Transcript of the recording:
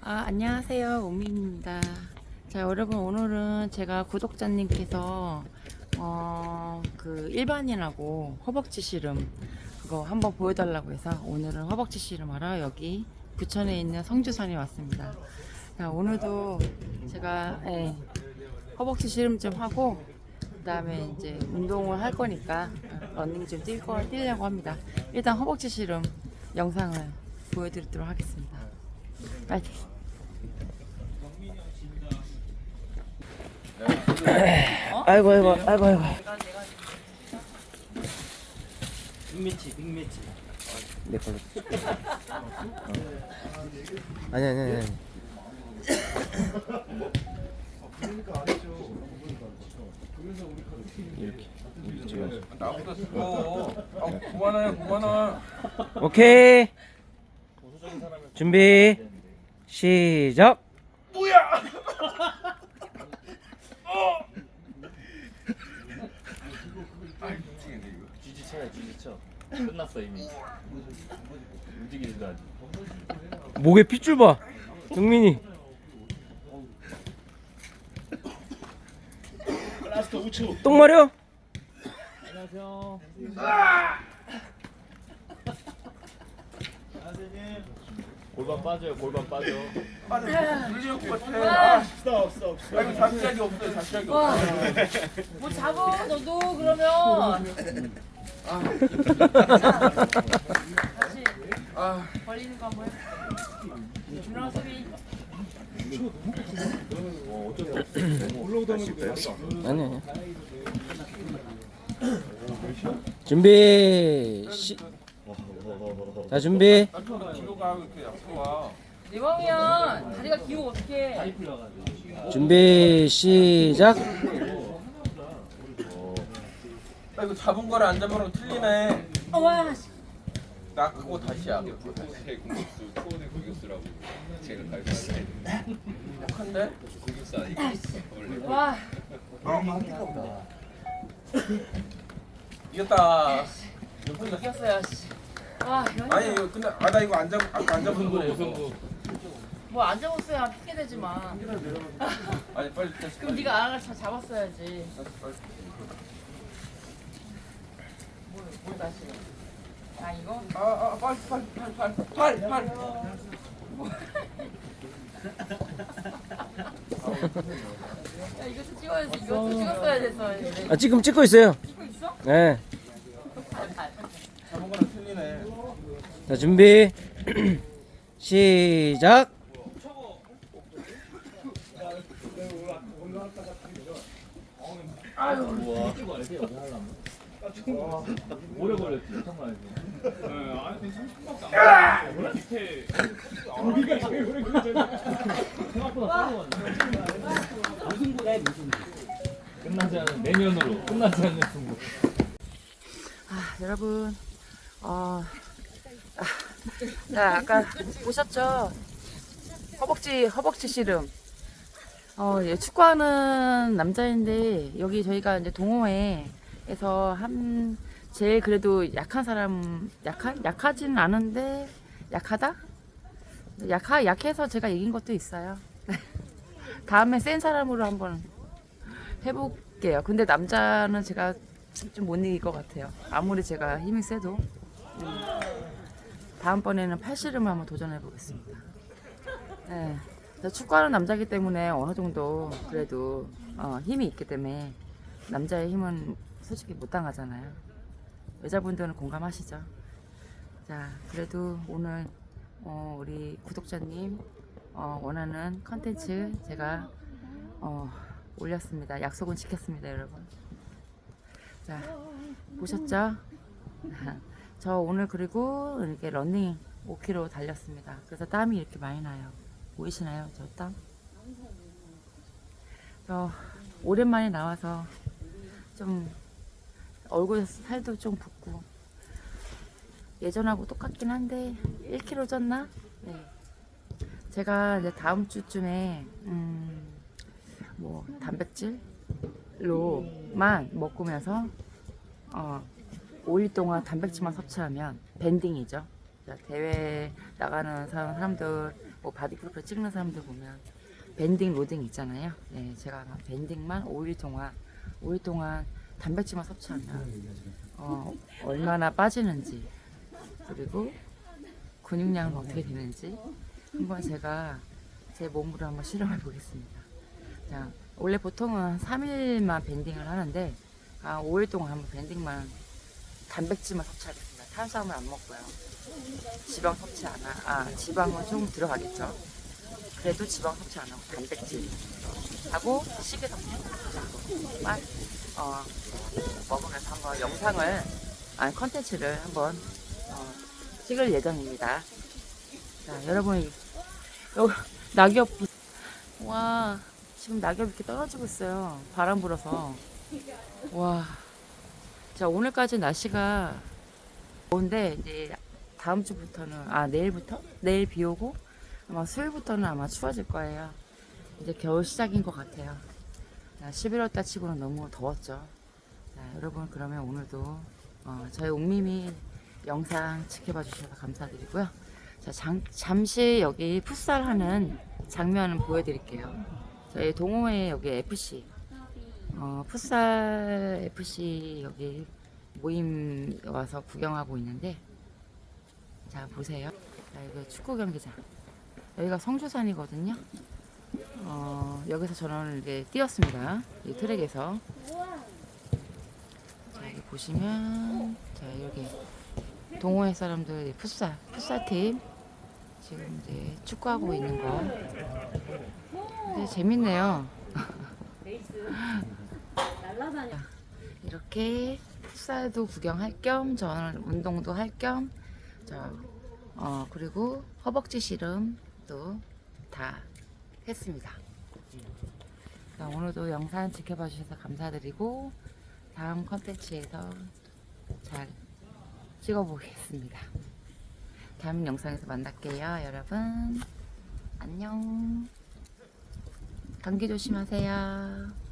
아, 안녕하세요. 우미입니다. 자, 여러분, 오늘은 제가 구독자님께서, 어, 그, 일반인하고 허벅지 씨름, 그거 한번 보여달라고 해서 오늘은 허벅지 씨름하러 여기 부천에 있는 성주산에 왔습니다. 자, 오늘도 제가, 예, 허벅지 씨름 좀 하고, 그 다음에 이제 운동을 할 거니까, 러닝 좀 뛸 거, 뛰려고 합니다. 일단 허벅지 씨름 영상을 보여드리도록 하겠습니다. 파이팅! 아이고 아이고 아이고 아이고 빅매치 빅매치 내 걸로. 아니 아니 아니. 아니. 이렇게 이렇게 찍어야지. 나보다 쓰고 아, 9만 원이야 9만 원 오케이. 준비 시작. 지지쳐야 지지쳐. 끝났어 이미. 움직이지도 않지 목에 핏줄 봐. 경민이. 똥 마려? 안녕하세요 골반 빠져요 골반 빠져. 물릴 것 같아 아, 없어 없어 없어. 아 이거 잡작이 없어요 잡작이 없어 뭐 잡아 너도 그러면. 다시. 벌리는 거 한번 해 준호 소리 아니 아니. 준비 시. 자 준비. 와내 맘이야 다리가 기우면 어떡해 준비 시작. 아 이거 잡은 거를 안 잡은 거 틀리네 어와 나 그거 다시야 제 공격수 초원의 공격수라고 제가 가르쳤어요. 약한데? 공격수 아니고 원래 와 이겼다 이겼어요 씨. 와 아니 이거 근데 아나 이거 안 잡, 아까 안 잡은 이거 뭐안 잡았어야 핑계 대지만. 아니 빨리 다시 그럼 네가 알아서 잡았어야지. 다시 빨리. 뭘, 뭘 다시 아 이거? 아, 아 빨리 빨리 빨리 빨리 빨리 빨리. 야 이것도 찍어야지. 이것도 찍었어야 됐어 아 지금 찍고 있어요. 찍고 있어? 네. 잡은 거랑 틀리네 자 준비 시작. 오래 아, 여러분, 어, 아, 자, 아까 보셨죠? 허벅지, 허벅지 씨름. 어, 예, 축구하는 남자인데, 여기 저희가 이제 동호회에서 한, 제일 그래도 약한 사람, 약한? 약하지는 않은데, 약하다? 약하, 약해서 제가 이긴 것도 있어요. 다음에 센 사람으로 한번 해볼게요. 근데 남자는 제가 좀 못 이길 것 같아요. 아무리 제가 힘이 세도. 음. 다음번에는 팔씨름을 한번 도전해 보겠습니다. 네. 저 축구하는 남자기 때문에 어느 정도 그래도 어, 힘이 있기 때문에 남자의 힘은 솔직히 못 당하잖아요. 여자분들은 공감하시죠? 자, 그래도 오늘 어, 우리 구독자님 어, 원하는 컨텐츠 제가 어, 올렸습니다. 약속은 지켰습니다, 여러분. 자, 보셨죠? 저 오늘 그리고 이렇게 러닝 5km 달렸습니다. 그래서 땀이 이렇게 많이 나요. 보이시나요? 저 땀? 저 오랜만에 나와서 좀 얼굴 살도 좀 붓고 예전하고 똑같긴 한데 1kg 쪘나? 네. 제가 이제 다음 주쯤에 음, 뭐 단백질로만 먹으면서 어, 5일 동안 단백질만 섭취하면 밴딩이죠. 자, 대회 나가는 사람- 사람들 뭐 바디 프로필 찍는 사람들 보면 밴딩 로딩 있잖아요. 네, 제가 밴딩만 5일 동안 5일 동안 단백질만 섭취하면 어, 얼마나 빠지는지 그리고 근육량은 어떻게 되는지 한번 제가 제 몸으로 한번 실험해 보겠습니다. 자, 원래 보통은 3일만 밴딩을 하는데 아, 5일 동안 한번 밴딩만 단백질만 섭취하겠습니다. 탄수화물 안 먹고요. 지방 섭취 안 하, 아, 지방은 좀 들어가겠죠. 그래도 지방 섭취 안 하고 단백질 하고 식이섬유만 어, 먹으면서 한번 영상을 아니 컨텐츠를 한번 어, 찍을 예정입니다. 자, 여러분 이- 요 낙엽 부- 와 지금 낙엽 이렇게 떨어지고 있어요. 바람 불어서 와. 자 오늘까지 날씨가 좋은데 이제 다음 주부터는 아 내일부터 내일 비 오고 아마 수요일부터는 아마 추워질 거예요. 이제 겨울 시작인 것 같아요. 11월 달 치고는 너무 더웠죠. 자, 여러분 그러면 오늘도 어, 저희 옥님이 영상 지켜봐 주셔서 감사드리고요. 자, 장- 잠시 여기 풋살하는 장면을 보여드릴게요. 저희 동호회 여기 FC 어, 풋살 FC 여기 모임 와서 구경하고 있는데 자 보세요. 자, 이거 축구 경기장. 여기가 성주산이거든요. 어, 여기서 저는 이제 뛰었습니다. 이 트랙에서. 자, 여기 보시면, 자, 여기 동호회 사람들 풋살, 풋살팀. 지금 이제 축구하고 있는 거. 재밌네요. 이렇게 풋살도 구경할 겸, 저는 운동도 할 겸, 자, 어, 그리고 허벅지 씨름도 다 했습니다. 자, 오늘도 영상 지켜봐 주셔서 감사드리고 다음 컨텐츠에서 잘 찍어보겠습니다. 다음 영상에서 만날게요, 여러분. 안녕. 감기 조심하세요.